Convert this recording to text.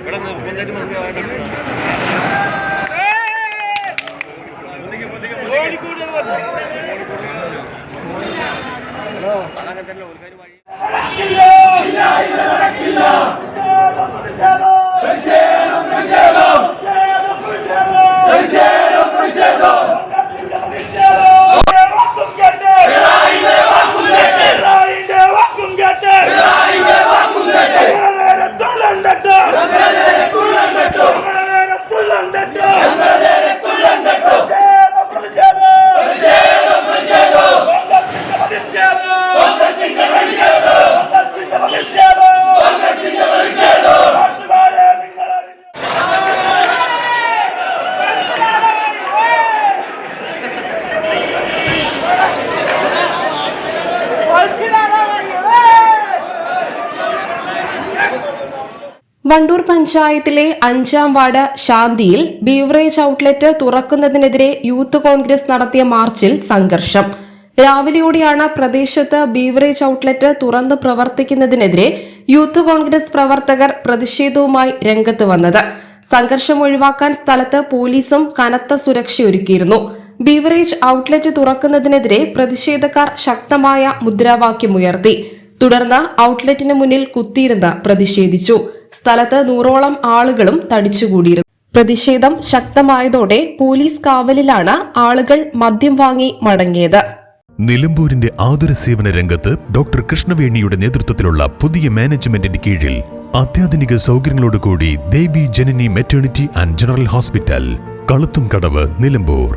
ഇവിടെ പഞ്ചായത്ത് മന്ത്രി. അങ്ങനെ തന്നെ ഒരു കാര്യം വണ്ടൂർ പഞ്ചായത്തിലെ അഞ്ചാം വാർഡ് ശാന്തിയിൽ ബീവറേജ് ഔട്ട്ലെറ്റ് തുറക്കുന്നതിനെതിരെ യൂത്ത് കോൺഗ്രസ് നടത്തിയ മാർച്ചിൽ സംഘർഷം. രാവിലെയോടെയാണ് പ്രദേശത്ത് ബീവറേജ് ഔട്ട്ലെറ്റ് തുറന്ന് പ്രവർത്തിക്കുന്നതിനെതിരെ യൂത്ത് കോൺഗ്രസ് പ്രവർത്തകർ പ്രതിഷേധവുമായി രംഗത്ത് വന്നത്. സംഘർഷം ഒഴിവാക്കാൻ സ്ഥലത്ത് പോലീസും കനത്ത സുരക്ഷയൊരുക്കിയിരുന്നു. ബീവറേജ് ഔട്ട്ലെറ്റ് തുറക്കുന്നതിനെതിരെ പ്രതിഷേധക്കാർ ശക്തമായ മുദ്രാവാക്യമുയർത്തി. തുടർന്ന് ഔട്ട്ലെറ്റിന് മുന്നിൽ കുത്തിയിരുന്ന് പ്രതിഷേധിച്ചു. സ്ഥലത്ത് നൂറോളം ആളുകളും തടിച്ചുകൂടിയിരുന്നു. പ്രതിഷേധം ശക്തമായതോടെ പോലീസ് കാവലിലാണ് ആളുകൾ മദ്യം വാങ്ങി മടങ്ങിയത്. നിലമ്പൂരിന്റെ ആതുര സേവന രംഗത്ത് ഡോക്ടർ കൃഷ്ണവേണിയുടെ നേതൃത്വത്തിലുള്ള പുതിയ മാനേജ്മെന്റിന്റെ കീഴിൽ അത്യാധുനിക സൗകര്യങ്ങളോടുകൂടി Devi Janani maternity and general hospital കളുത്തും കടവ് നിലമ്പൂർ.